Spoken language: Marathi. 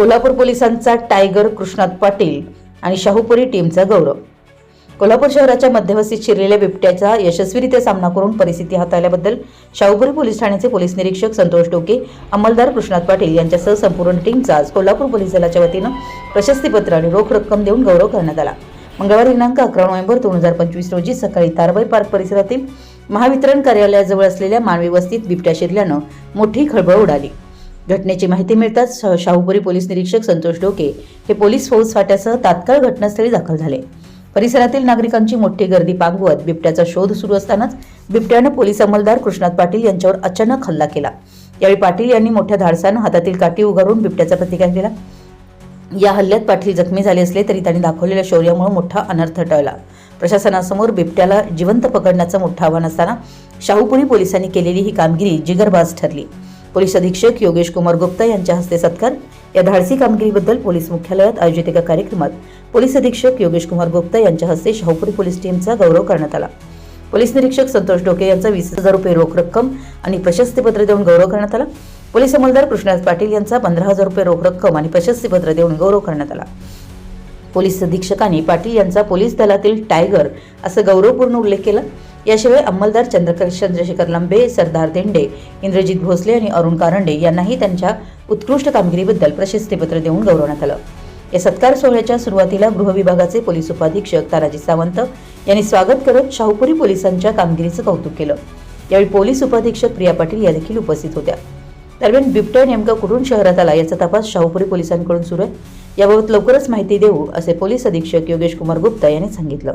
कोल्हापूर पोलिसांचा टायगर कृष्णात पाटील आणि शाहूपुरी टीमचा गौरव. कोल्हापूर शहराच्या मध्यवस्तीत शिरलेल्या बिबट्याचा यशस्वीरित्या सामना करून परिस्थिती हाताळल्याबद्दल शाहूपुरी पोलीस ठाण्याचे पोलीस निरीक्षक संतोष डोके अंमलदार कृष्णात पाटील यांच्यासह संपूर्ण टीमचा आज कोल्हापूर पोलीस दलाच्या वतीनं प्रशस्तीपत्र आणि रोख रक्कम देऊन गौरव करण्यात आला. मंगळवार दिनांक अकरा नोव्हेंबर दोन हजार पंचवीस रोजी सकाळी तारबाई पार्क परिसरातील महावितरण कार्यालयाजवळ असलेल्या मानवी वस्तीत बिबट्या शिरल्यानं मोठी खळबळ उडाली. घटनेची माहिती मिळताच शाहूपुरी पोलीस निरीक्षक संतोष डोके हे पोलीस फौज फाट्यासह तात्काळ घटनास्थळी दाखल झाले. परिसरातील नागरिकांची मोठी गर्दी पांगवत बिबट्याचा शोध सुरू असतानाच बिबट्यानं पोलीस अंमलदार कृष्णात पाटील यांच्यावर अचानक हल्ला केला. यावेळी पाटील यांनी मोठ्या धाडसानं हातातील काठी उघडून बिबट्याचा प्रतिकार केला. या हल्ल्यात पाटील जखमी झाले असले तरी त्यांनी दाखवलेल्या शौर्यामुळे मोठा अनर्थ टळला. प्रशासनासमोर बिबट्याला जिवंत पकडण्याचं मोठं आव्हान असताना शाहूपुरी पोलिसांनी केलेली ही कामगिरी जिगरबाज ठरली. पोलीस अधीक्षक योगेश कुमार गुप्ता यांच्या हस्ते सत्कार. या धाडसी कामगिरीबद्दल पोलीस मुख्यालयात आयोजित एका कार्यक्रमात पोलीस अधीक्षक योगेश कुमार गुप्ता यांच्या हस्ते शाहूपुरी पोलीस टीमचा गौरव करण्यात आला. पोलीस निरीक्षक संतोष डोके यांचा वीस हजार रुपये रोख रक्कम आणि प्रशस्तीपत्र देऊन गौरव करण्यात आला. पोलीस अंमलदार कृष्णराज पाटील यांचा पंधरा हजार रुपये रोख रक्कम आणि प्रशस्तीपत्र देऊन गौरव करण्यात आला. पोलीस अधीक्षकांनी पाटील यांचा पोलीस दलातील टायगर असं गौरवपूर्ण उल्लेख केला. याशिवाय अंमलदार चंद्रकर चंद्रशेखर लंबे सरदार देंडे इंद्रजित भोसले आणि अरुण कारंडे यांनाही त्यांच्या उत्कृष्ट कामगिरीबद्दल प्रशस्तीपत्र देऊन गौरवण्यात आलं. या सत्कार सोहळ्याच्या सुरुवातीला गृहविभागाचे पोलीस उपाधीक्षक तानाजी सावंत यांनी स्वागत करत शाहूपुरी पोलिसांच्या कामगिरीचं कौतुक केलं. यावेळी पोलीस उपाधीक्षक प्रिया पाटील या देखील उपस्थित होत्या. दरम्यान बिबट्या नेमका कुठून शहरात आला याचा तपास शाहूपुरी पोलिसांकडून सुरू आहे. याबाबत लवकरच माहिती देऊ असे पोलीस अधीक्षक योगेश कुमार गुप्ता यांनी सांगितलं.